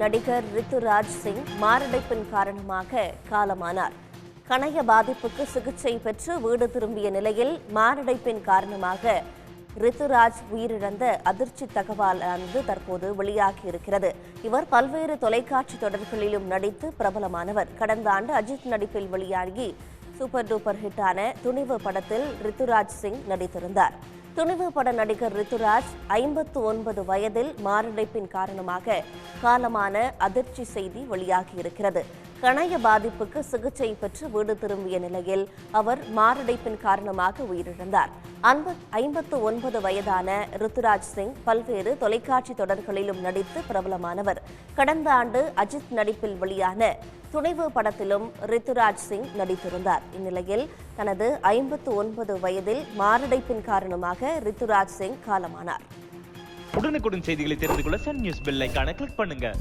நடிகர் ரித்துராஜ் சிங் மாரடைப்பின் காரணமாக காலமானார். கணைய பாதிப்புக்கு சிகிச்சை பெற்று வீடு திரும்பிய நிலையில் மாரடைப்பின் காரணமாக ரித்துராஜ் உயிரிழந்த அதிர்ச்சி தகவலானது தற்போது வெளியாகியிருக்கிறது. இவர் பல்வேறு தொலைக்காட்சி தொடர்களிலும் நடித்து பிரபலமானவர். கடந்த ஆண்டு அஜித் நடிப்பில் வெளியாகி சூப்பர் டூப்பர் ஹிட்டான துணிவு படத்தில் ரித்துராஜ் சிங் நடித்திருந்தார். துணிவு பட நடிகர் ரித்துராஜ் ஐம்பத்து ஒன்பது வயதில் மாரடைப்பின் காரணமாக காலமான அதிர்ச்சி செய்தி வெளியாகியிருக்கிறது. கணைய பாதிப்புக்கு சிகிச்சை பெற்று வீடு திரும்பிய நிலையில் அவர் மாரடைப்பின் காரணமாக உயிரிழந்தார். அன்பத் ஐம்பத்து ஒன்பது வயதான ருத்துராஜ் சிங் பல்வேறு தொலைக்காட்சி தொடர்களிலும் நடித்து பிரபலமானவர். கடந்த ஆண்டு அஜித் நடிப்பில் வெளியான துணைவு படத்திலும் ரித்துராஜ் சிங் நடித்திருந்தார். இந்நிலையில் தனது ஐம்பத்து ஒன்பது வயதில் மாரடைப்பின் காரணமாக ரித்துராஜ் சிங் காலமானார். உடனுக்குடன் செய்திகளை தெரிந்து கொள்ள சன் நியூஸ் பெல் கிளிக் பண்ணுங்க.